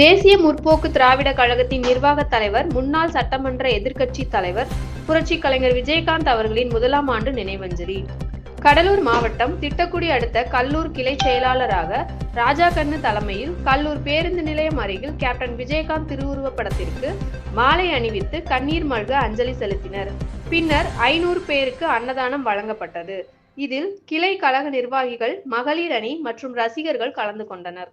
தேசிய முற்போக்கு திராவிட கழகத்தின் நிர்வாக தலைவர் முன்னாள் சட்டமன்ற எதிர்க்கட்சி தலைவர் புரட்சி கலைஞர் விஜயகாந்த் அவர்களின் முதலாம் ஆண்டு நினைவஞ்சலி. கடலூர் மாவட்டம் திட்டக்குடி அடுத்த கல்லூர் கிளை செயலாளராக ராஜா கண்ணு தலைமையில் கல்லூர் பேருந்து நிலையம் அருகில் கேப்டன் விஜயகாந்த் திருவுருவப் படத்திற்கு மாலை அணிவித்து கண்ணீர் மல்க அஞ்சலி செலுத்தினர். பின்னர் ஐநூறு பேருக்கு அன்னதானம் வழங்கப்பட்டது. இதில் கிளை கழக நிர்வாகிகள் மகளிர் அணி மற்றும் ரசிகர்கள் கலந்து கொண்டனர்.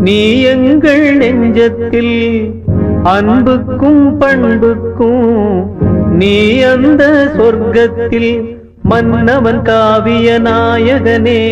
நீ எங்கள் நெஞ்சத்தில் அன்புக்கும் பண்புக்கும் நீ அந்த சொர்க்கத்தில் மன்னவன் காவிய நாயகனே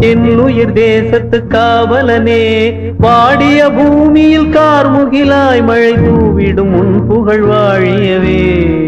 என் உயிர் தேசத்து காவலனே. வாடிய பூமியில் கார்முகிலாய் மழை தூவிடும் உன் புகழ் வாழியவே.